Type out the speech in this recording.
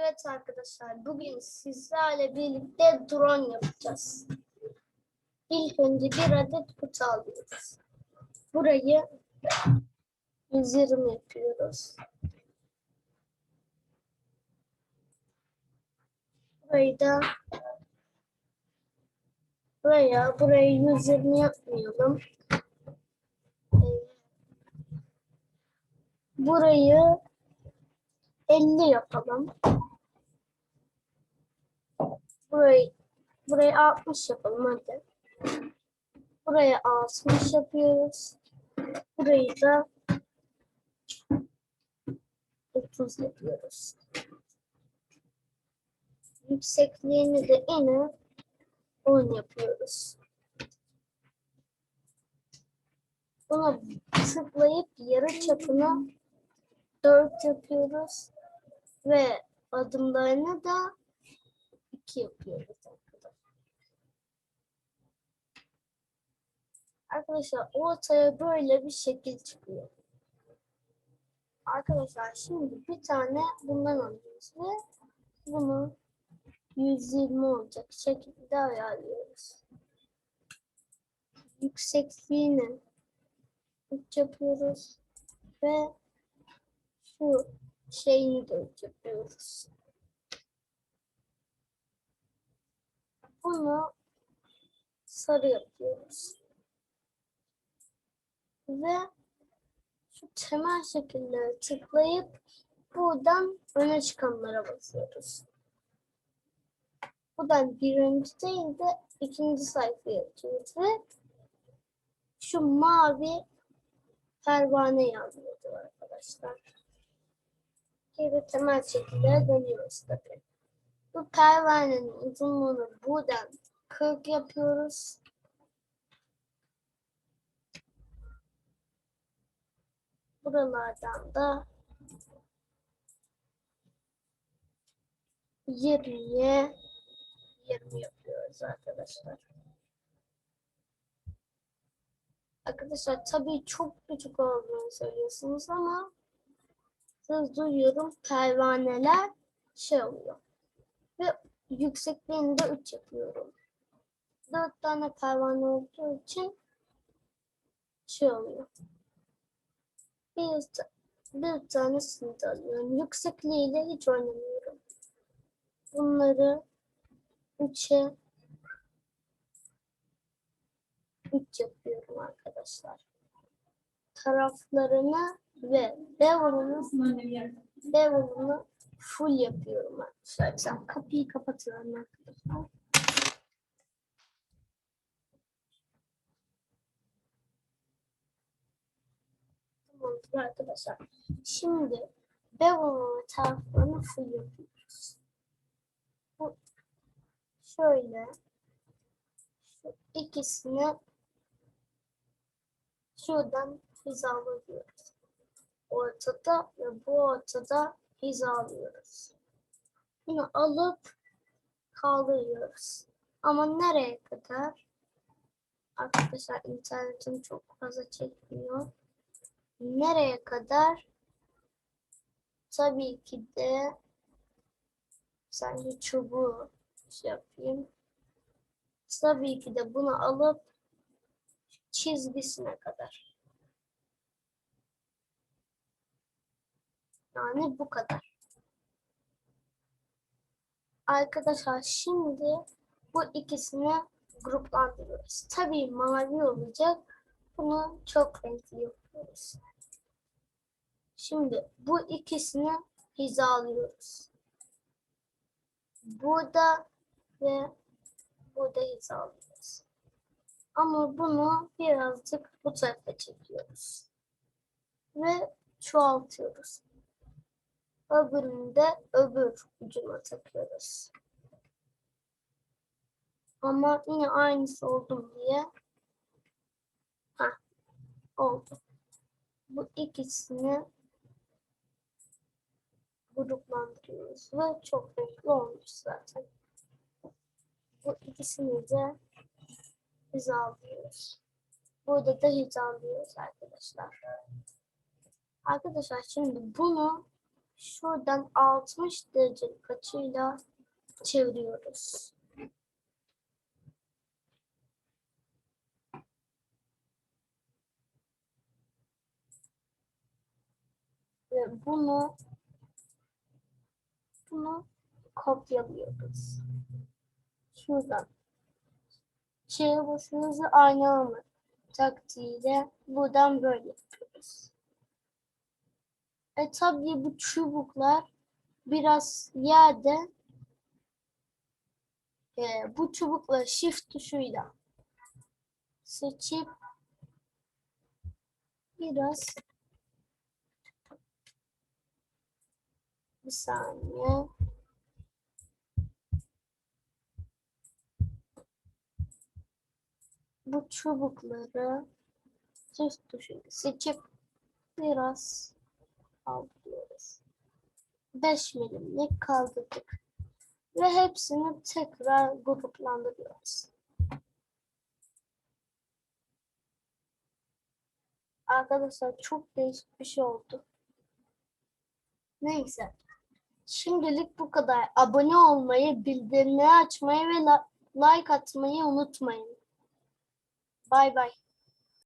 Evet arkadaşlar bugün sizlerle birlikte drone yapacağız. İlk önce bir adet kutu alıyoruz. Burayı 120 yapıyoruz. Burayı da buraya burayı 120 yapmayalım. Burayı 50 yapalım. Burayı burayı 60 yapalım hadi. Buraya 60 yapıyoruz. Burayı da 30 yapıyoruz. Yüksekliğini de yine 10 yapıyoruz. Buna tıklayıp yarı çapını 4 yapıyoruz ve adımlarını da 2 yapıyoruz arkadaşlar. Arkadaşlar ortaya böyle bir şekil çıkıyor. Arkadaşlar şimdi bir tane bundan alıyoruz ve bunu 120 olacak şekilde ayarlıyoruz. Yüksekliğini 3 yapıyoruz ve şu şeyini de yapıyoruz. Bunu sarı yapıyoruz. Ve şu temel şekilleri tıklayıp buradan öne çıkanlara basıyoruz. Buradan birinci değil de ikinci sayfaya açıyoruz ve şu mavi pervane yazıyoruz arkadaşlar. Gibi temel şekilde dönüyoruz tabii. Bu pervanenin uzunluğunu buradan 40 yapıyoruz. Buralardan da 20'ye 20 yapıyoruz arkadaşlar. Arkadaşlar tabii çok küçük olduğunu söylüyorsunuz ama siz duyuyorum pervaneler şey oluyor. Ve yüksekliğini de 3 yapıyorum. 4 tane pervane olduğu için şey oluyor. Bir, bir tanesini de alıyorum. Yüksekliğiyle hiç oynamıyorum. Bunları 3'e 3 yapıyorum arkadaşlar. Taraflarını ve bevel'ını bevel'ını full yapıyorum arkadaşlar. Sen kapıyı kapatıyorum arkadaşlar. Tamamdır arkadaşlar. Şimdi bevel'ın taraflarını full yapıyoruz. Bu şöyle şu ikisini şuradan hizalıyoruz. Ortada ve bu ortada hizalıyoruz. Bunu alıp kaldırıyoruz. Ama nereye kadar? Arkadaşlar internetim çok fazla çekmiyor. Nereye kadar? Tabii ki de sence çubuğu şey yapayım. Tabii ki de bunu alıp çizgisine kadar. Yani bu kadar. Arkadaşlar şimdi bu ikisini gruplandırıyoruz. Tabii mavi olacak. Bunu çok renkli yapıyoruz. Şimdi bu ikisini hizalıyoruz. Burada ve burada hizalıyoruz. Ama bunu birazcık bu tarafa çekiyoruz. Ve çoğaltıyoruz. Öbürünü de öbür ucuna takıyoruz. Ama yine aynısı oldu diye. Heh, oldu. Bu ikisini gruplandırıyoruz ve çok renkli olmuş zaten. Bu ikisini de hizalıyoruz. Burada da hizalıyoruz arkadaşlar. Arkadaşlar şimdi bunu şuradan 60 derecelik açıyla çeviriyoruz. Ve bunu bunu kopyalıyoruz. Şuradan. Şeye basınızı aynı alma taktiğiyle buradan böyle yapıyoruz. E tabii bu çubuklar biraz yerde. E, bu çubukla shift tuşuyla seçip biraz bir saniye. Bu çubukları shift tuşuyla seçip biraz kaldırıyoruz. 5 milimlik kaldırdık. Ve hepsini tekrar gruplandırıyoruz. Arkadaşlar çok değişik bir şey oldu. Neyse. Şimdilik bu kadar. Abone olmayı, bildirimleri açmayı ve like atmayı unutmayın. Bay bay.